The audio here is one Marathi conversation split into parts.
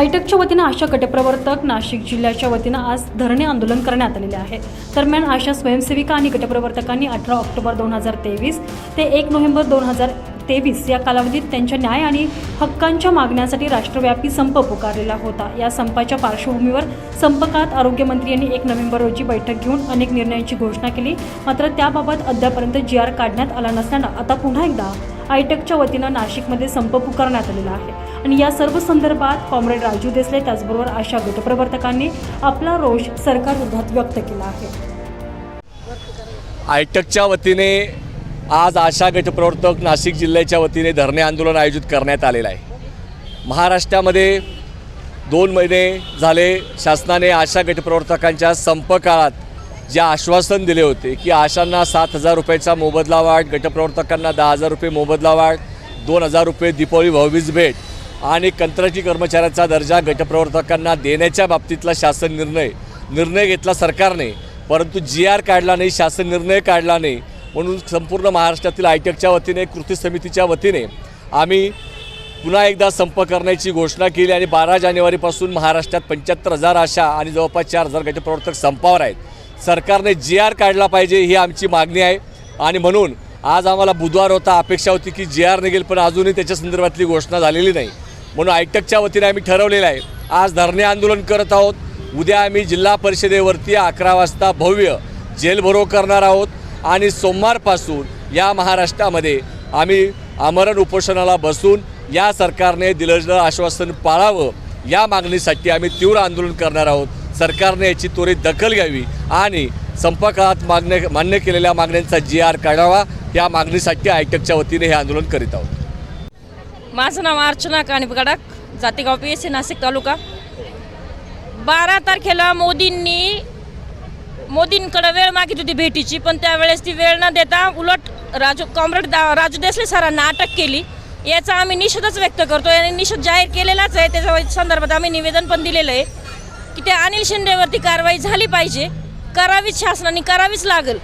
आयटकच्या वतीनं आशा गटप्रवर्तक नाशिक जिल्ह्याच्या वतीनं आज धरणे आंदोलन करण्यात आलेले आहे. दरम्यान आशा स्वयंसेविका आणि गटप्रवर्तकांनी अठरा ऑक्टोबर दोन हजार तेवीस ते एक नोव्हेंबर दोन हजार तेवीस या कालावधीत त्यांच्या न्याय आणि हक्कांच्या मागण्यासाठी राष्ट्रव्यापी संप पुकारलेला होता. या संपाच्या पार्श्वभूमीवर संपकात आरोग्यमंत्री यांनी एक नोव्हेंबर रोजी बैठक घेऊन अनेक निर्णयांची घोषणा केली. मात्र त्याबाबत अद्यापर्यंत जी आर काढण्यात आला नसल्यानं आता पुन्हा एकदा आयटकच्या वतीनं नाशिकमध्ये संप पुकारण्यात आलेला आहे. आणि या सर्व संदर्भात कॉम्रेड राजू देसले त्याचबरोबर आशा गटप्रवर्तकांनी आपला रोष सरकारविरोधात व्यक्त केला आहे. आयटकच्या वतीने आज आशा गटप्रवर्तक नाशिक जिल्ह्याच्या वतीने धरणे आंदोलन आयोजित करण्यात आलेलं आहे. महाराष्ट्रामध्ये दोन महिने झाले शासनाने आशा गटप्रवर्तकांच्या संप काळात जे आश्वासन दिले होते की आशांना सात हजार रुपयाचा मोबदला वाढ गटप्रवर्तकांना दहा हजार रुपये मोबदला वाढ दोन हजार रुपये दीपावली भाऊबीज भेट आणि कंत्राटी कर्मचाऱ्याचा दर्जा गटप्रवर्तकांना देण्याच्या बाबतीतला शासन निर्णय निर्णय घेतला सरकारने. परंतु जी आर काढला नाही शासन निर्णय काढला नाही म्हणून संपूर्ण महाराष्ट्रातील आयटकच्या वतीने कृती समितीच्या वतीने आम्ही पुन्हा एकदा संप करण्याची घोषणा केली आणि बारा जानेवारीपासून महाराष्ट्रात पंच्याहत्तर हजार आशा आणि जवळपास चार हजार गटप्रवर्तक संपावर आहेत. सरकारने जी आर काढला पाहिजे ही आमची मागणी आहे. आणि म्हणून आज आम्हाला बुधवार होता अपेक्षा होती की जी आर निघेल पण अजूनही त्याच्या संदर्भातली घोषणा झालेली नाही. म्हणून आयटकच्या वतीने आम्ही ठरवलेलं आहे आज धरणे आंदोलन करत आहोत. उद्या आम्ही जिल्हा परिषदेवरती अकरा वाजता भव्य जेलभरो करणार आहोत. आणि सोमवारपासून या महाराष्ट्रामध्ये आम्ही आमरण उपोषणाला बसून या सरकारने दिलेलं आश्वासन पाळावं या मागणीसाठी आम्ही तीव्र आंदोलन करणार आहोत. सरकारने याची त्वरित दखल घ्यावी आणि संपर्कात मागण्या मान्य केलेल्या मागण्यांचा जी आर काढावा या मागणीसाठी आयटकच्या वतीने हे आंदोलन करीत आहोत. माझं नाव अर्चना काणिप गडाक जातेगाव पी एस नाशिक तालुका. बारा तारखेला मोदींनी मोदींकडे वेळ मागितली होती भेटीची पण त्यावेळेस ती वेळ न देता उलट राजू कॉम्रेड दा राजू देसले सरांना अटक केली. याचा आम्ही निषेधच व्यक्त करतो आणि निषेध जाहीर केलेलाच आहे. त्याच्या संदर्भात आम्ही निवेदन पण दिलेलं आहे. की त्या अनिल शिंदेवरती कारवाई झाली पाहिजे करावीच शासनाने करावीच लागेल.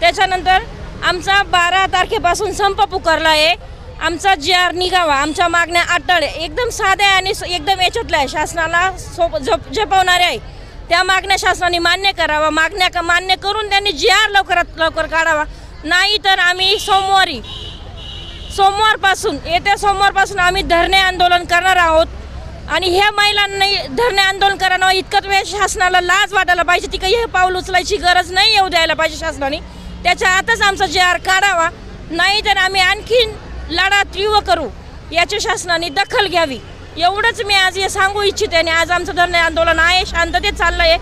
त्याच्यानंतर आमचा बारा तारखेपासून संप पुकारला आहे. आमचा जी आर निघावा आमच्या मागण्या अटळ एकदम साध्या आणि स- एकदम याच्यातल्या आहे शासनाला सोप झप झेपवणाऱ्या आहे. त्या मागण्या शासनाने मान्य करावा मागण्या का मान्य करून त्यांनी जी आर लवकरात लवकर काढावा. नाही तर आम्ही सोमवारी सोमवारपासून येत्या सोमवारपासून आम्ही धरणे आंदोलन करणार आहोत. आणि ह्या महिलांनी धरणे आंदोलन करावं इतकं वेळ शासनाला लाज वाटायला पाहिजे. ती काही हे पाऊल उचलायची गरज नाही येऊ द्यायला पाहिजे शासनाने. त्याच्या आतच आमचा जे आर काढावा नाही तर आम्ही आणखीन लढा तीव्र करू. याची शासनाने दखल घ्यावी. एवढंच मी आज हे सांगू इच्छिते आणि आज आमचं धरणे आंदोलन आहे शांततेत चाललं आहे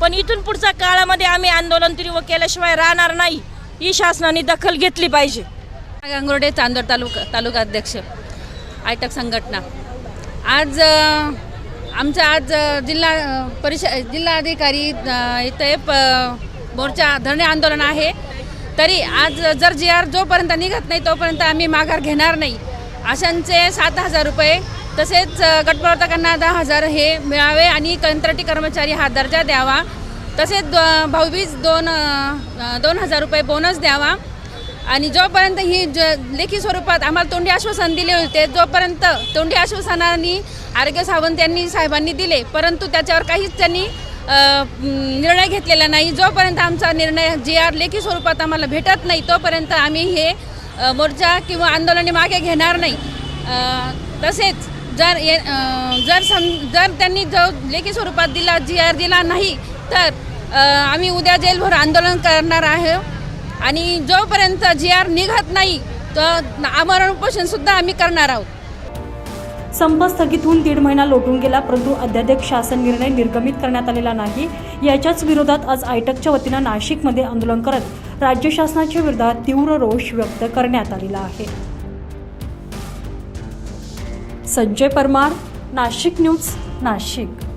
पण इथून पुढच्या काळामध्ये आम्ही आंदोलन तीव्र केल्याशिवाय राहणार नाही ही शासनाने दखल घेतली पाहिजे. गांगुर्डे चांदोड तालुका तालुका अध्यक्ष आयटक संघटना. आज आमचा आमचं आज जिल्हा परिषद जिल्हाधिकारी इथे प मोर्चा धरणे आंदोलन आहे. तरी आज जर जी आर जोपर्यंत निघत नाही तोपर्यंत आम्ही माघार घेणार नाही. अशांचे सात हजार रुपये तसेच गटप्रवर्तकांना दहा हजार हे मिळावे आणि कंत्राटी कर्मचारी हा दर्जा द्यावा. तसेच द- भाऊबीज दोन दोन हजार रुपये बोनस द्यावा. आणि जोपर्यंत ही ज लेखी स्वरूपात आम्हाला तोंडी आश्वासन दिले होते जोपर्यंत तोंडी आश्वासनाने आरोग्य सावंत यांनी साहेबांनी दिले. परंतु त्याच्यावर काहीच त्यांनी निर्णय घेतलेला नाही. जोपर्यंत आमचा निर्णय जी आर लेखी स्वरूपात आम्हाला भेटत नाही तोपर्यंत आम्ही हे मोर्चा किंवा आंदोलने मागे घेणार नाही. तसेच जर ये जर सम जर त्यांनी जो लेखी स्वरूपात दिला जी आर दिला नाही तर आम्ही उद्या जेलभर आंदोलन करणार आहे आणि जोपर्यंत जी आर निघत नाही तर आमरण उपोषण सुद्धा आम्ही करणार आहोत. संप स्थगित होऊन दीड महिना लोटून गेला परंतु अध्यादेश शासन निर्णय निर्गमित करण्यात आलेला नाही. याच्याच विरोधात आज आयटकच्या वतीनं नाशिकमध्ये आंदोलन करत राज्य शासनाच्या विरोधात तीव्र रोष व्यक्त करण्यात आलेला आहे. संजय परमार नाशिक न्यूज नाशिक.